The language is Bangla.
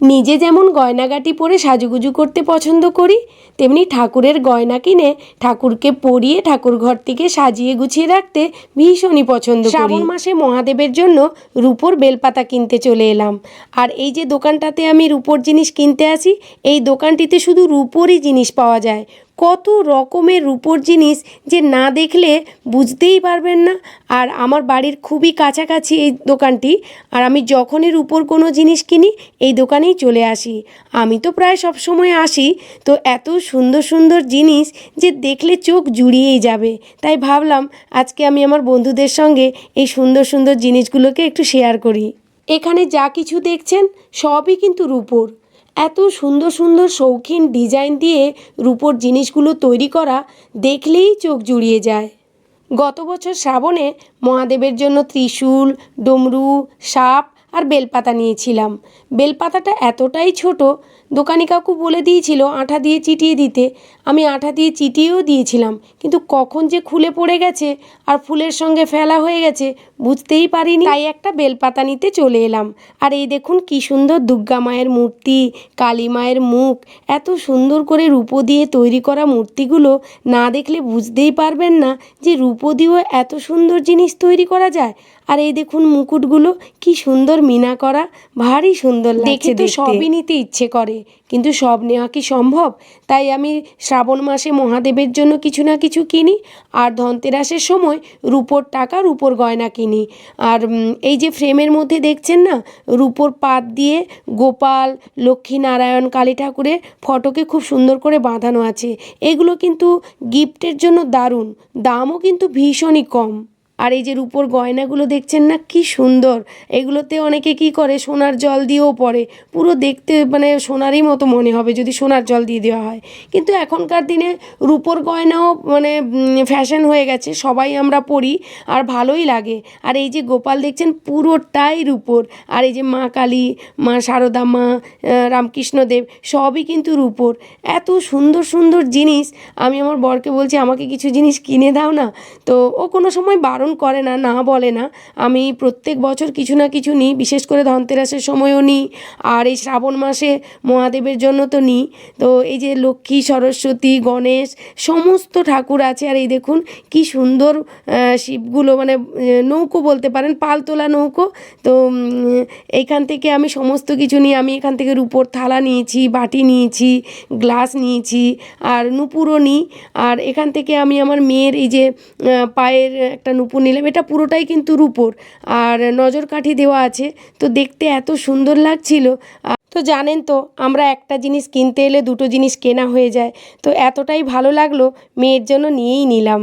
নিজে যেমন গয়নাগাটি পরে সাজুগুজু করতে পছন্দ করি, তেমনি ঠাকুরের গয়না কিনে ঠাকুরকে পরিয়ে ঠাকুর ঘরটিকে সাজিয়ে গুছিয়ে রাখতে ভীষণই পছন্দ করি। শ্রাবণ মাসে মহাদেবের জন্য রূপোর বেলপাতা কিনতে চলে এলাম। আর এই যে দোকানটাতে আমি রূপোর জিনিস কিনতে আসি, এই দোকানটিতে শুধু রূপোরই জিনিস পাওয়া যায়। কত রকমের রূপোর জিনিস যে না দেখলে বুঝতেই পারবেন না। আর আমার বাড়ির খুবই কাছাকাছি এই দোকানটি। আর আমি যখনই রূপোর কোনো জিনিস কিনি, এই দোকানেই চলে আসি। আমি তো প্রায় সব সময় আসি। তো এত সুন্দর সুন্দর জিনিস যে দেখলে চোখ জুড়িয়েই যাবে। তাই ভাবলাম, আজকে আমি আমার বন্ধুদের সঙ্গে এই সুন্দর সুন্দর জিনিসগুলোকে একটু শেয়ার করি। এখানে যা কিছু দেখছেন, সবই কিন্তু রূপোর। এত সুন্দর সুন্দর শৌখিন ডিজাইন দিয়ে রূপোর জিনিসগুলো তৈরি করা দেখলেই চোখ জুড়িয়ে যায়। গত বছর শ্রাবণে মহাদেবের জন্য ত্রিশূল, ডমরু, সাপ আর বেলপাতা নিয়েছিলাম। বেলপাতাটা এতটাই ছোট, দোকানি কাকু বলে দিয়েছিল আঠা দিয়ে চিটিয়ে দিতে। আমি আঠা দিয়ে চিটিয়েও দিয়েছিলাম, কিন্তু কখন যে খুলে পড়ে গেছে আর ফুলের সঙ্গে ফেলা হয়ে গেছে বুঝতেই পারিনি। তাই একটা বেলপাতা নিতে চলে এলাম। আর এই দেখুন কি সুন্দর দুর্গা মায়ের মূর্তি, কালী মায়ের মুখ, এত সুন্দর করে রূপো দিয়ে তৈরি করা মূর্তিগুলো না দেখলে বুঝতেই পারবেন না যে রূপো দিয়েও এত সুন্দর জিনিস তৈরি করা যায়। আর এই দেখুন মুকুটগুলো কি সুন্দর মিনা করা ভারী সুন্দর লাগছে তো সবই নিতে ইচ্ছে করে কিন্তু সব নেওয়া কি সম্ভব? তাই আমি শ্রাবণ মাসে মহাদেবের জন্য কিছু না কিছু কিনি আর ধনতেরাসের সময় রূপোর টাকা রূপোর গয়না কিনি। আর এই যে ফ্রেমের মধ্যে দেখছেন না রূপোর পাত দিয়ে গোপাল লক্ষ্মীনারায়ণ কালী ঠাকুরের ফটোকে খুব সুন্দর করে বাঁধানো আছে। এগুলো কিন্তু গিফটের জন্য দারুণ দামও কিন্তু ভীষণই কম। আর এই যে রূপোর গয়নাগুলো দেখছেন না, কি সুন্দর। এগুলোতে অনেকে কি করে, সোনার জল দিয়েও পরে। পুরো দেখতে মানে সোনারই মতো মনে হবে যদি সোনার জল দিয়ে দেওয়া হয়। কিন্তু এখনকার দিনে রূপোর গয়নাও মানে ফ্যাশন হয়ে গেছে, সবাই আমরা পরি আর ভালোই লাগে। আর এই যে গোপাল দেখছেন, পুরোটাই রূপোর। আর এই যে মা কালী, মা সারদা, মা রামকৃষ্ণদেব, সবই কিন্তু রূপোর। এত সুন্দর সুন্দর জিনিস। আমি আমার বরকে বলছি, আমাকে কিছু জিনিস কিনে দাও না। তো ও কোনো সময় বারণ করে না না বলে না। আমি প্রত্যেক বছর কিছু না কিছু নিই, বিশেষ করে ধনতেরাসের সময়ও নিই। আর এই শ্রাবণ মাসে মহাদেবের জন্য তো নিই। তো এই যে লক্ষ্মী, সরস্বতী, গণেশ, সমস্ত ঠাকুর আছে। আর এই দেখুন, কি সুন্দর শিবগুলো মানে নৌকো বলতে পারেন, পালতোলা নৌকো। তো এইখান থেকে আমি সমস্ত কিছু নিয়ে আমি এখান থেকে রূপোর থালা নিয়েছি, বাটি নিয়েছি, গ্লাস নিয়েছি, আর নুপুরও নিই। আর এখান থেকে আমি আমার মেয়ের এই যে পায়ের একটা নুপুর নিলাম, এটা পুরোটাই কিন্তু রুপোর। আর নজর কাঠি দেওয়া আছে, তো দেখতে এত সুন্দর লাগছিল। তো জানেন তো, আমরা একটা জিনিস কিনতে এলে দুটো জিনিস কেনা হয়ে যায়, তো এতটাই ভালো লাগল, মেয়ের জন্য নিয়েই নিলাম।